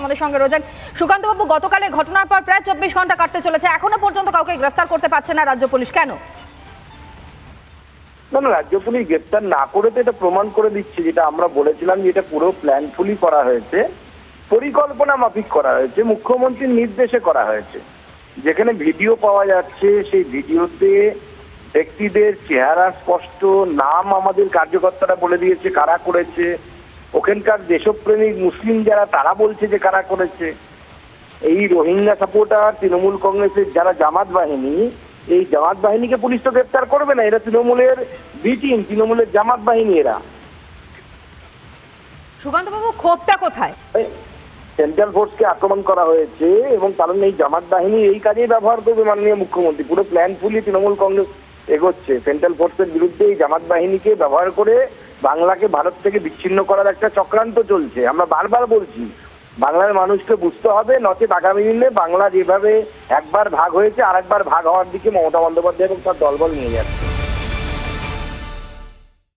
আমাদের সঙ্গে রয়েছেন সুকান্তবাবু। গতকালে ঘটনার পর প্রায় চব্বিশ ঘণ্টা কাটতে চলেছে। এখনও পর্যন্ত কাউকে গ্রেফতার করতে পারছে না রাজ্য পুলিশ। কেন? না না, রাজ্য পুলিশ গ্রেপ্তার না করে তো এটা প্রমাণ করে দিচ্ছে, যেটা আমরা বলেছিলাম যে এটা পুরো প্ল্যানফুলি করা হয়েছে, পরিকল্পনা মাফিক করা হয়েছে, মুখ্যমন্ত্রীর নির্দেশে করা হয়েছে। যেখানে ভিডিও পাওয়া যাচ্ছে, সেই ভিডিওতে ব্যক্তিদের চেহারা স্পষ্ট, নাম আমাদের কার্যকর্তারা বলে দিয়েছে, কারা করেছে ওখানকার দেশপ্রেমিক মুসলিম যারা তারা বলছে যে কারা করেছে। এই রোহিঙ্গা সাপোর্টার তৃণমূল কংগ্রেসের যারা জামাত বাহিনী এই জামাত বাহিনীকে পুলিশ তো গ্রেপ্তার করবে না এরা তৃণমূলের বি টিম তৃণমূলের জামাত বাহিনী এরা। সুকান্তবাবু ক্ষোভটা কোথায়? সেন্ট্রাল ফোর্সকে আক্রমণ করা হয়েছে এবং কারণ এই জামাত বাহিনী এই কাজেই ব্যবহার করবে মাননীয় মুখ্যমন্ত্রী। পুরো প্ল্যান ফুলি তৃণমূল কংগ্রেস এগোচ্ছে। সেন্ট্রাল ফোর্সের বিরুদ্ধে এই জামাত বাহিনীকে ব্যবহার করে বাংলাকে ভারত থেকে বিচ্ছিন্ন করার একটা চক্রান্ত চলছে। আমরা বারবার বলছি, বাংলার মানুষকে বুঝতে হবে, নচেত আগামী দিনে বাংলা যেভাবে একবার ভাগ হয়েছে আর একবার ভাগ হওয়ার দিকে মমতা বন্দ্যোপাধ্যায় এবং তার দলবল নিয়ে যাচ্ছে।